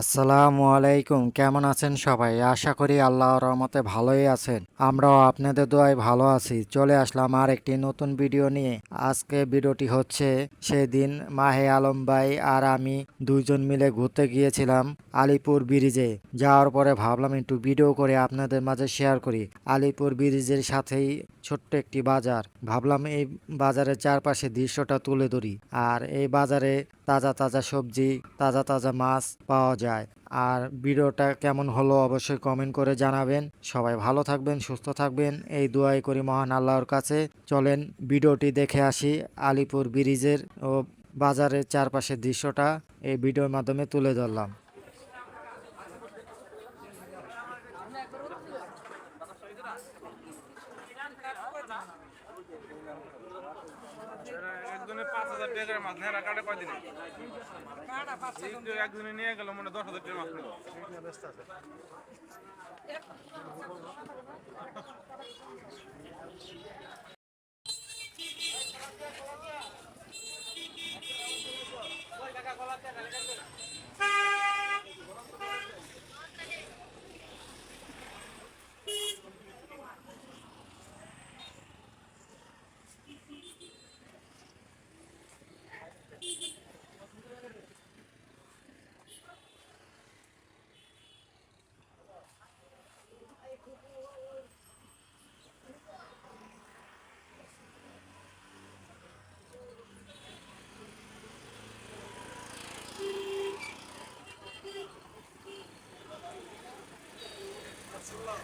আসসালামু আলাইকুম। কেমন আছেন সবাই? আশা করি আল্লাহর রহমতে ভালোই আছেন। আমরাও আপনাদের দোয়ায় ভালো আছি। চলে আসলাম আর একটি নতুন ভিডিও নিয়ে। আজকে ভিডিওটি হচ্ছে সেদিন মাহে আলম ভাই আর আমি দুইজন মিলে ঘুরতে গিয়েছিলাম আলিপুর ব্রিজে। যাওয়ার পরে ভাবলাম একটু ভিডিও করে আপনাদের মাঝে শেয়ার করি। আলিপুর ব্রিজের সাথেই ছোট্ট একটি বাজার। ভাবলাম এই বাজারের চারপাশে দৃশ্যটা তুলে ধরি। আর এই বাজারে তাজা তাজা সবজি, তাজা তাজা মাছ পাওয়া যায়। আর ভিডিওটা কেমন হলো অবশ্যই কমেন্ট করে জানাবেন। সবাই ভালো থাকবেন, সুস্থ থাকবেন। এই দোয়াই করি মহান আল্লাহর কাছে। চলেন ভিডিওটি দেখে আসি আলিপুর ব্রিজের ও বাজারের চারপাশের দৃশ্যটা। এই ভিডিওর মাধ্যমে তুলে ধরলাম। একজনে পাঁচ হাজার টাকার মাছ নেয় কাটে কয়দিনে? একজনে নিয়ে গেল, মনে দশ হাজার টাকার Bismillah.